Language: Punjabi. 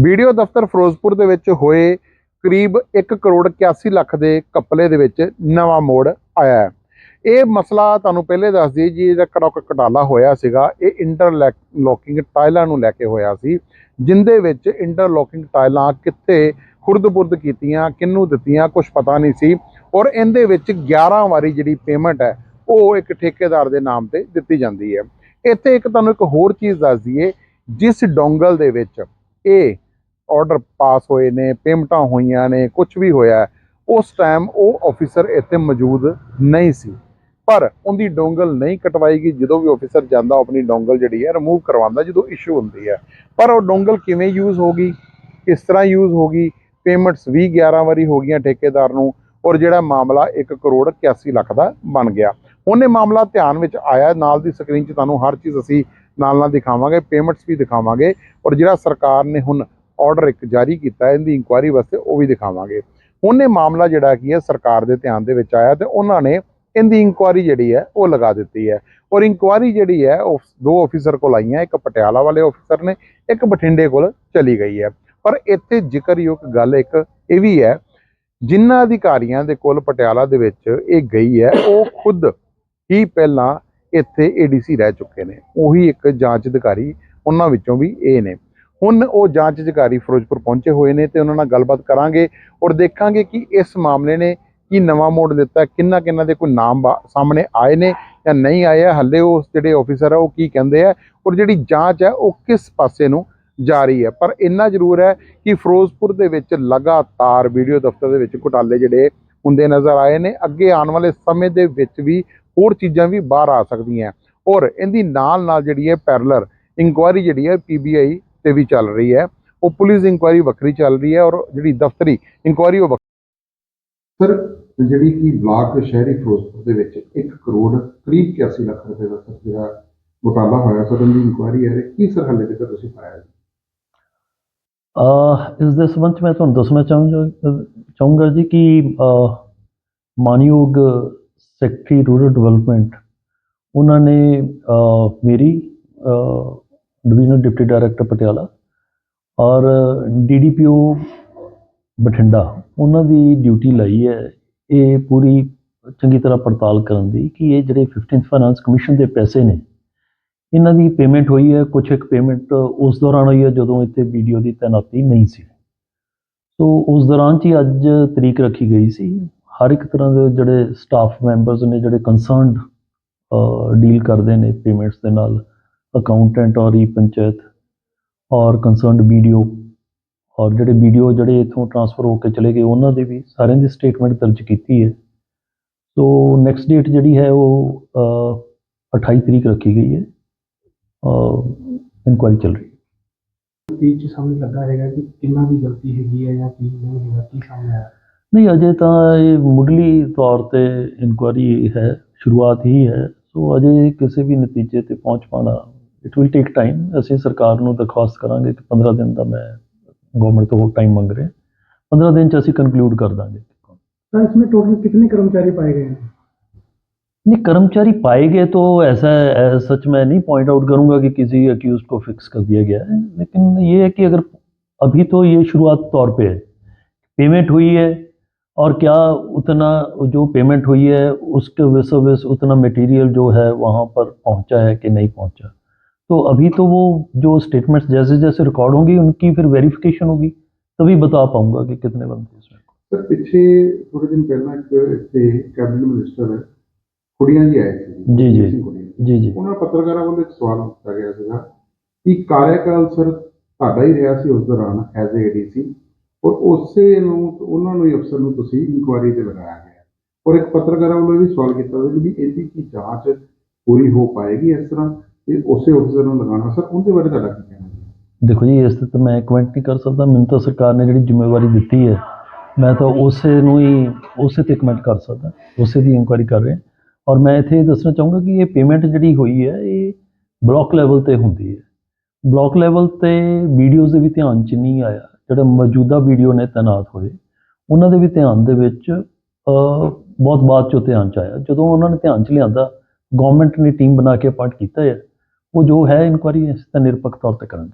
ਵੀਡੀਓ ਦਫ਼ਤਰ ਫਿਰੋਜ਼ਪੁਰ ਦੇ ਵਿੱਚ ਹੋਏ ਕਰੀਬ 1 ਕਰੋੜ 81 ਲੱਖ ਦੇ ਕਪਲੇ ਦੇ ਵਿੱਚ ਨਵਾਂ ਮੋੜ ਆਇਆ ਹੈ। ਇਹ ਮਸਲਾ ਤੁਹਾਨੂੰ ਪਹਿਲੇ ਦੱਸ ਦਈਏ ਜੀ, ਇਹਦਾ ਕੜਕ ਘਟਾਲਾ ਹੋਇਆ ਸੀਗਾ। ਇਹ ਇੰਟਰਲੌਕਿੰਗ ਟਾਇਲਾਂ ਨੂੰ ਲੈ ਕੇ ਹੋਇਆ ਸੀ, ਜਿੰਦੇ ਵਿੱਚ ਇੰਟਰਲੋਕਿੰਗ ਟਾਇਲਾਂ ਕਿੱਥੇ ਖੁਰਦ-ਬੁਰਦ ਕੀਤੀਆਂ ਕਿੰਨੂੰ ਦਿੱਤੀਆਂ ਕੁਝ ਪਤਾ ਨਹੀਂ ਸੀ। ਔਰ ਇਹਦੇ ਵਿੱਚ 11 ਵਾਰੀ ਜਿਹੜੀ ਪੇਮੈਂਟ ਹੈ, ਉਹ ਇੱਕ ਠੇਕੇਦਾਰ ਦੇ ਨਾਮ ਤੇ ਦਿੱਤੀ ਜਾਂਦੀ ਹੈ। ਇੱਥੇ ਇੱਕ ਤੁਹਾਨੂੰ ਇੱਕ ਹੋਰ ਚੀਜ਼ ਦੱਸ ਦਈਏ, ਜਿਸ ਡੋਂਗਲ ਦੇ ਵਿੱਚ ਇਹ ਆਰਡਰ ਪਾਸ ਹੋਏ ਨੇ, ਪੇਮੈਂਟਾਂ ਹੋਈਆਂ ਨੇ ਕੁਝ ਵੀ ਹੋਇਆ ਉਸ ਟਾਈਮ ਉਹ ਆਫੀਸਰ ਇੱਥੇ ਮੌਜੂਦ ਨਹੀਂ ਸੀ। ਪਰ ਉਹਦੀ ਡੋਂਗਲ ਨਹੀਂ ਕਟਵਾਈ ਗਈ ਜਦੋਂ ਵੀ ਆਫੀਸਰ ਜਾਂਦਾ ਆਪਣੀ ਡੋਂਗਲ ਜਿਹੜੀ ਹੈ ਰਿਮੂਵ ਕਰਵਾਉਂਦਾ, ਜਦੋਂ ਇਸ਼ੂ ਹੁੰਦੀ ਹੈ। ਪਰ ਉਹ ਡੋਂਗਲ ਕਿਵੇਂ ਯੂਜ਼ ਹੋ ਗਈ, ਕਿਸ ਤਰ੍ਹਾਂ ਯੂਜ਼ ਹੋ ਗਈ ਪੇਮੈਂਟਸ ਵੀ 11 ਵਾਰੀ ਹੋ ਗਈਆਂ ਠੇਕੇਦਾਰ ਨੂੰ, ਔਰ ਜਿਹੜਾ ਮਾਮਲਾ 1 ਕਰੋੜ 81 ਲੱਖ ਦਾ ਬਣ ਗਿਆ। ਉਹਨੇ ਮਾਮਲਾ ਧਿਆਨ ਵਿੱਚ ਆਇਆ, ਨਾਲ ਦੀ ਸਕਰੀਨ 'ਚ ਤੁਹਾਨੂੰ ਹਰ ਚੀਜ਼ ਅਸੀਂ ਨਾਲ ਨਾਲ ਦਿਖਾਵਾਂਗੇ ਪੇਮੈਂਟਸ ਵੀ ਦਿਖਾਵਾਂਗੇ ਔਰ ਜਿਹੜਾ ਸਰਕਾਰ ਨੇ ਹੁਣ ਆਰਡਰ ਇੱਕ ਜਾਰੀ ਕੀਤਾ ਇਹਦੀ ਇਨਕੁਆਇਰੀ ਵਾਸਤੇ ਉਹ ਵੀ ਦਿਖਾਵਾਂਗੇ। ਹੁਣ ਇਹ ਮਾਮਲਾ ਜਿਹੜਾ ਕੀ ਹੈ, ਸਰਕਾਰ ਦੇ ਧਿਆਨ ਦੇ ਵਿੱਚ ਆਇਆ ਤੇ ਉਹਨਾਂ ਨੇ ਇਹਦੀ ਇਨਕੁਆਇਰੀ ਜਿਹੜੀ ਹੈ, ਉਹ ਲਗਾ ਦਿੱਤੀ ਹੈ। ਔਰ ਇਨਕੁਆਇਰੀ ਜਿਹੜੀ ਹੈ, ਉਹ ਦੋ ਆਫੀਸਰ ਕੋਲ ਆਈਆਂ, ਇੱਕ ਪਟਿਆਲਾ ਵਾਲੇ ਆਫੀਸਰ ਨੇ, ਇੱਕ ਬਠਿੰਡੇ ਕੋਲ ਚਲੀ ਗਈ ਹੈ। ਪਰ ਇੱਥੇ ਜ਼ਿਕਰਯੋਗ ਗੱਲ ਇੱਕ ਇਹ ਵੀ ਹੈ, ਜਿਨ੍ਹਾਂ ਅਧਿਕਾਰੀਆਂ ਦੇ ਕੋਲ ਪਟਿਆਲਾ ਦੇ ਵਿੱਚ ਇਹ ਗਈ ਹੈ, ਉਹ ਖੁਦ ਹੀ ਪਹਿਲਾਂ ਇੱਥੇ ਏਡੀਸੀ ਰਹਿ ਚੁੱਕੇ ਨੇ। ਉਹੀ ਇੱਕ ਜਾਂਚ ਅਧਿਕਾਰੀ ਉਹਨਾਂ ਵਿੱਚੋਂ ਵੀ ਇਹ ਨੇ। ਹੁਣ ਉਹ ਜਾਂਚ ਅਧਿਕਾਰੀ ਫਿਰੋਜ਼ਪੁਰ ਪਹੁੰਚੇ ਹੋਏ ਨੇ ਤੇ ਉਹਨਾਂ ਨਾਲ ਗੱਲਬਾਤ ਕਰਾਂਗੇ ਔਰ ਦੇਖਾਂਗੇ ਕਿ ਇਸ ਮਾਮਲੇ ਨੇ ਕੀ ਨਵਾਂ ਮੋੜ ਦਿੱਤਾ ਕਿੰਨਾ ਕਿੰਨਾ ਦੇ ਕੋਈ ਨਾਮ ਬਾ- ਸਾਹਮਣੇ ਆਏ ਨੇ ਜਾਂ ਨਹੀਂ ਆਏ ਆ। ਹੱਲੇ ਉਹ ਜਿਹੜੇ ਆਫੀਸਰ ਆ, ਉਹ ਕੀ ਕਹਿੰਦੇ ਆ ਔਰ ਜਿਹੜੀ ਜਾਂਚ ਹੈ ਉਹ ਕਿਸ ਪਾਸੇ ਨੂੰ ਜਾਰੀ ਹੈ ਪਰ ਇੰਨਾ ਜ਼ਰੂਰ ਹੈ ਕਿ ਫਿਰੋਜ਼ਪੁਰ ਦੇ ਵਿੱਚ ਲਗਾਤਾਰ ਵੀਡੀਓ ਦਫ਼ਤਰ ਦੇ ਵਿੱਚ ਘੁਟਾਲੇ ਜਿਹੜੇ ਹੁੰਦੇ ਨਜ਼ਰ ਆਏ ਨੇ। ਅੱਗੇ ਆਉਣ ਵਾਲੇ ਸਮੇਂ ਦੇ ਵਿੱਚ ਵੀ ਹੋਰ ਚੀਜ਼ਾਂ ਵੀ ਬਾਹਰ ਆ ਸਕਦੀਆਂ। ਔਰ ਇਹਦੀ ਨਾਲ ਨਾਲ ਜਿਹੜੀ ਹੈ ਪੈਰਲਰ ਇਨਕੁਆਇਰੀ ਜਿਹੜੀ ਹੈ ਪੀਬੀਆਈ ਤੇ ਵੀ ਚੱਲ ਰਹੀ ਹੈ। ਉਹ ਪੁਲਿਸ ਇਨਕੁਆਇਰੀ ਵੱਖਰੀ ਚੱਲ ਰਹੀ ਹੈ ਔਰ ਜਿਹੜੀ ਦਫ਼ਤਰੀ ਇਨਕੁਆਇਰੀ ਉਹ ਸਰ ਜਿਹੜੀ ਕਿ ਬਲਾਕ ਸ਼ਹਿਰੀ ਫਿਰੋਜ਼ਪੁਰ ਦੇ ਵਿੱਚ 1 ਕਰੋੜ ਕਰੀਬ 81 ਲੱਖ ਰੁਪਏ ਦਾ ਸਰ ਜਿਹੜਾ ਘੁਟਾਲਾ ਹੋਇਆ ਸਰ ਉਹਦੀ ਇਨਕੁਆਇਰੀ ਹੈ ਕੀ ਸਰ ਹਾਲੇ ਤੱਕ ਤੁਸੀਂ ਪਾਇਆ ਜੀ? ਅਹ ਇਸ ਦੇ ਸੰਬੰਧ 'ਚ ਮੈਂ ਤੁਹਾਨੂੰ ਦੱਸਣਾ ਚਾਹੂੰਗਾ ਚਾਹੂੰਗਾ ਜੀ ਕਿ ਮਾਨਯੋਗ ਸੈਕਟਰੀ ਰੂਰਲ ਡਿਵੈਲਪਮੈਂਟ। ਉਹਨਾਂ ਨੇ ਮੇਰੀ ਡਿਵੀਜ਼ਨਲ ਡਿਪਟੀ ਡਾਇਰੈਕਟਰ ਪਟਿਆਲਾ ਔਰ ਡੀਡੀਪੀਓ ਬਠਿੰਡਾ, ਉਹਨਾਂ ਦੀ ਡਿਊਟੀ ਲਈ ਹੈ। ਇਹ ਪੂਰੀ ਚੰਗੀ ਤਰ੍ਹਾਂ ਪੜਤਾਲ ਕਰਨ ਦੀ ਕਿ ਇਹ ਜਿਹੜੇ 15th ਫਾਈਨਾਂਸ ਕਮਿਸ਼ਨ ਦੇ ਪੈਸੇ ਨੇ, ਇਹਨਾਂ ਦੀ ਪੇਮੈਂਟ ਹੋਈ ਹੈ। ਕੁਛ ਇੱਕ ਪੇਮੈਂਟ ਉਸ ਦੌਰਾਨ ਹੋਈ ਹੈ ਜਦੋਂ ਇੱਥੇ ਵੀਡੀਓ ਦੀ ਤੈਨਾਤੀ ਨਹੀਂ ਸੀ। ਸੋ ਉਸ ਦੌਰਾਨ 'ਚ ਹੀ ਅੱਜ ਤਰੀਕ ਰੱਖੀ ਗਈ ਸੀ ਹਰ ਇੱਕ ਤਰ੍ਹਾਂ ਦੇ ਜਿਹੜੇ ਸਟਾਫ ਮੈਂਬਰਸ ਨੇ ਜਿਹੜੇ ਕੰਸਰਨਡ ਡੀਲ ਕਰਦੇ ਨੇ ਪੇਮੈਂਟਸ ਦੇ ਨਾਲ ਅਕਾਊਂਟੈਂਟ ਔਰ ਈ ਪੰਚਾਇਤ ਔਰ ਕੰਸਰਨਡ ਵੀਡੀਓ ਔਰ ਜਿਹੜੇ ਵੀਡੀਓ ਜਿਹੜੇ ਇਥੋਂ ਟ੍ਰਾਂਸਫਰ ਹੋ ਕੇ ਚਲੇ ਗਏ ਉਹਨਾਂ ਦੇ ਵੀ ਸਾਰਿਆਂ ਦੀ ਸਟੇਟਮੈਂਟ ਦਰਜ ਕੀਤੀ ਹੈ। ਸੋ ਨੈਕਸਟ ਡੇਟ ਜਿਹੜੀ ਹੈ ਉਹ ਅ, 28 ਤਰੀਕ ਰੱਖੀ ਗਈ ਹੈ। ਇਨਕੁਆਇਰੀ ਚੱਲ ਰਹੀ ਹੈ। ਤੀਜ ਸਾਹਮਣੇ ਲੱਗਾ ਹੈਗਾ ਕਿ ਕਿੰਨਾ ਦੀ ਗਲਤੀ ਹੈਗੀ ਹੈ ਜਾਂ ਕੀ ਨਹੀਂ ਹੈਗਾ ਕੀ ਸਾਹਮਣੇ ਆਇਆ? ਨਹੀਂ ਅਜੇ ਤਾਂ ਇਹ ਮੁੱਢਲੀ ਤੌਰ ਤੇ ਇਨਕੁਆਇਰੀ ਹੈ ਸ਼ੁਰੂਆਤ ਹੀ ਹੈ ਸੋ ਅਜੇ ਕਿਸੇ ਵੀ ਨਤੀਜੇ ਤੇ ਪਹੁੰਚ ਪਾਣਾ ਇਟ ਵਿਲ ਟੇਕ ਟਾਈਮ ਅਸੀਂ ਸਰਕਾਰ ਨੂੰ ਦਰਖਾਸਤ ਕਰਾਂਗੇ ਕਿ 15 ਦਿਨ ਦਾ ਮੈਂ ਗਵਰਨਮੈਂਟ ਤੋਂ ਟਾਈਮ ਮੰਗ ਰਿਹਾ 15 ਦਿਨ ਚ ਅਸੀਂ ਕੰਕਲੂਡ ਕਰ ਦਾਂਗੇ सर इसमें टोटल कितने कर्मचारी पाए गए हैं नहीं कर्मचारी पाए गए तो ऐसा है, सच मैं नहीं पॉइंट आउट करूंगा कि किसी अक्यूज को फिक्स कर दिया गया है लेकिन ये है कि अगर अभी तो ये शुरुआत तौर पे है पेमेंट हुई है और क्या उतना जो पेमेंट हुई है उसके विस उतना मटेरियल जो है वहाँ पर पहुँचा है कि नहीं पहुँचा तो अभी तो वो जो स्टेटमेंट्स जैसे जैसे रिकॉर्ड होंगी उनकी फिर वेरिफिकेशन होगी तभी बता पाऊंगा कि कितने बनते इसमें ਸਰ ਪਿੱਛੇ ਥੋੜੇ ਦਿਨ ਪਹਿਲਾਂ ਇੱਕ ਇੱਥੇ ਕੈਬਨਿਟ ਮਿਨਿਸਟਰ ਕੁੜੀਆਂ ਜੀ ਆਏ ਸੀ ਜੀ, ਜੀ। ਸਿੰਘ ਕੁੜੀਆਂ। जी जी ਉਹਨਾਂ ਪੱਤਰਕਾਰਾਂ ਵੱਲੋਂ ਇੱਕ ਸਵਾਲ ਕੀਤਾ ਗਿਆ ਸੀਗਾ ਕਿ ਕਾਰਿਆਕਾਲ ਸਰ ਤੁਹਾਡਾ ਹੀ ਰਿਹਾ ਸੀ ਉਸ ਦੌਰਾਨ ਐਜ਼ ਏ ਏਡੀਸੀ ਔਰ ਉਸੇ ਨੂੰ, ਉਹਨਾਂ ਨੂੰ ਹੀ ਅਫਸਰ ਨੂੰ ਤੁਸੀਂ ਇਨਕੁਆਇਰੀ ਤੇ ਲਗਾਇਆ ਗਿਆ ਔਰ ਇੱਕ ਪੱਤਰਕਾਰਾਂ ਵੱਲੋਂ ਇਹ ਵੀ ਸਵਾਲ ਕੀਤਾ ਸੀ ਕਿ ਇਹਦੀ ਕੀ ਜਾਂਚ ਪੂਰੀ ਹੋ ਪਾਏਗੀ ਇਸ ਤਰ੍ਹਾਂ ਤੇ ਉਸੇ ਅਫਸਰ ਨੂੰ ਲਗਾਉਣਾ ਸਰ, ਉਹਦੇ ਬਾਰੇ ਤੁਹਾਡਾ ਕੀ ਕਹਿਣਾ ਦੇਖੋ ਜੀ, ਇਸ ਤੇ ਤਾਂ ਮੈਂ ਕਮੈਂਟ ਨਹੀਂ ਕਰ ਸਕਦਾ। ਮੈਨੂੰ ਤਾਂ ਸਰਕਾਰ ਨੇ ਜਿਹੜੀ ਜ਼ਿੰਮੇਵਾਰੀ ਦਿੱਤੀ ਹੈ, ਮੈਂ ਤਾਂ ਉਸੇ ਨੂੰ ਹੀ, ਉਸੇ ਤੇ ਕਮੈਂਟ ਕਰ ਸਕਦਾ। ਉਸੇ ਦੀ ਇਨਕੁਆਇਰੀ ਕਰ ਰਿਹਾ। ਔਰ ਮੈਂ ਇੱਥੇ ਦੱਸਣਾ ਚਾਹੂੰਗਾ ਕਿ ਇਹ ਪੇਮੈਂਟ ਜਿਹੜੀ ਹੋਈ ਹੈ, ਇਹ ਬਲਾਕ ਲੈਵਲ ਤੇ ਹੁੰਦੀ ਹੈ। ਬਲਾਕ ਲੈਵਲ ਤੇ ਵੀਡੀਓਜ਼ ਦੇ ਵੀ ਧਿਆਨ ਚ ਨਹੀਂ ਆਇਆ। ਜਿਹੜੇ ਮੌਜੂਦਾ ਵੀਡੀਓ ਨੇ ਤੈਨਾਤ ਹੋਏ, ਉਹਨਾਂ ਦੇ ਵੀ ਧਿਆਨ ਦੇ ਵਿੱਚ ਬਹੁਤ ਬਾਅਦ ਚੋਂ ਧਿਆਨ ਚ ਆਇਆ। ਜਦੋਂ ਉਹਨਾਂ ਨੇ ਧਿਆਨ ਚ ਲਿਆਂਦਾ ਗਵਰਨਮੈਂਟ ਨੇ ਟੀਮ ਬਣਾ ਕੇ ਅਪਾਰਟ ਕੀਤਾ ਹੈ, ਉਹ ਜੋ ਹੈ ਇਨਕੁਆਇਰੀ ਇਸ ਤਾਂ ਨਿਰਪੱਖ ਤੌਰ ਤੇ ਕਰਾਂਗੇ।